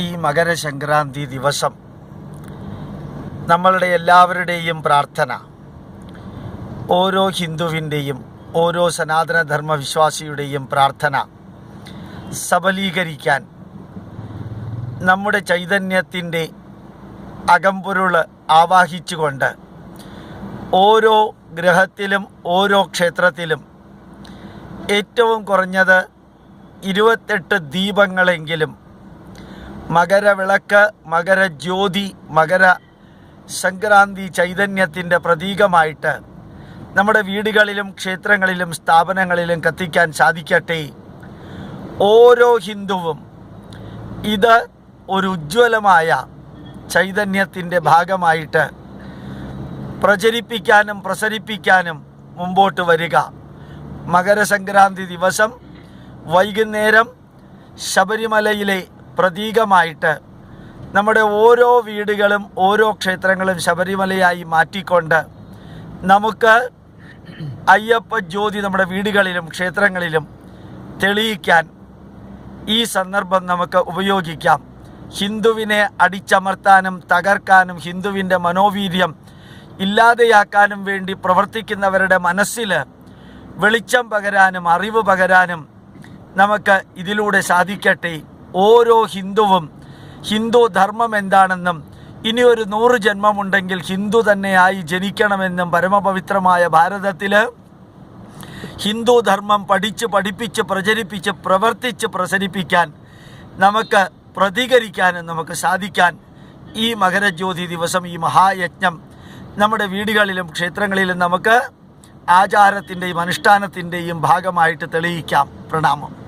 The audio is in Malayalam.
ഈ മകരസംക്രാന്തി ദിവസം നമ്മളുടെ എല്ലാവരുടെയും പ്രാർത്ഥന ഓരോ ഹിന്ദുവിന്റെയും ഓരോ സനാതനധർമ്മ വിശ്വാസിയുടെയും പ്രാർത്ഥന സബലീകരിക്കാൻ നമ്മുടെ ചൈതന്യത്തിന്റെ അകമ്പൊരുൾ ആവാഹിച്ചുകൊണ്ട് ഓരോ ഗ്രഹത്തിലും ഓരോ ക്ഷേത്രത്തിലും ഏറ്റവും കുറഞ്ഞത് ഇരുപത്തെട്ട് ദീപങ്ങളെങ്കിലും മകരവിളക്ക് മകരജ്യോതി മകര സംക്രാന്തി ചൈതന്യത്തിന്റെ പ്രതീകമായിട്ട് നമ്മുടെ വീടുകളിലും ക്ഷേത്രങ്ങളിലും സ്ഥാപനങ്ങളിലും കത്തിക്കാൻ സാധിക്കട്ടെ. ഓരോ ഹിന്ദുവും ഇത് ഒരു ഉജ്ജ്വലമായ ചൈതന്യത്തിന്റെ ഭാഗമായിട്ട് പ്രചരിപ്പിക്കാനും പ്രസരിപ്പിക്കാനും മുമ്പോട്ട് വരിക. മകരസംക്രാന്തി ദിവസം വൈകുന്നേരം ശബരിമലയിലെ പ്രതീകമായിട്ട് നമ്മുടെ ഓരോ വീടുകളും ഓരോ ക്ഷേത്രങ്ങളും ശബരിമലയായി മാറ്റിക്കൊണ്ട് നമുക്ക് അയ്യപ്പ ജ്യോതി നമ്മുടെ വീടുകളിലും ക്ഷേത്രങ്ങളിലും തെളിയിക്കാൻ ഈ സന്ദർഭം നമുക്ക് ഉപയോഗിക്കാം. ഹിന്ദുവിനെ അടിച്ചമർത്താനും തകർക്കാനും ഹിന്ദുവിന്റെ മനോവീര്യം ഇല്ലാതെയാക്കാനും വേണ്ടി പ്രവർത്തിക്കുന്നവരുടെ മനസ്സിൽ വെളിച്ചം പകരാനും അറിവ് പകരാനും നമുക്ക് ഇതിലൂടെ സാധിക്കട്ടെ. ഓരോ ഹിന്ദുവും ഹിന്ദു ധർമ്മം എന്താണെന്നും ഇനി ഒരു നൂറ് ജന്മമുണ്ടെങ്കിൽ ഹിന്ദു തന്നെയായി ജനിക്കണമെന്നും പരമപവിത്രമായ ഭാരതത്തിൽ ഹിന്ദു ധർമ്മം പഠിച്ച് പഠിപ്പിച്ച് പ്രചരിപ്പിച്ച് പ്രവർത്തിച്ച് പ്രസരിപ്പിക്കാൻ നമുക്ക് പ്രതികരിക്കാനും നമുക്ക് സാധിക്കാൻ ഈ മകരജ്യോതി ദിവസം ഈ മഹായജ്ഞം നമ്മുടെ വീടുകളിലും ക്ഷേത്രങ്ങളിലും നമുക്ക് ആചാരത്തിന്റെയും അനുഷ്ഠാനത്തിന്റെയും ഭാഗമായിട്ട് തെളിയിക്കാം. പ്രണാമം.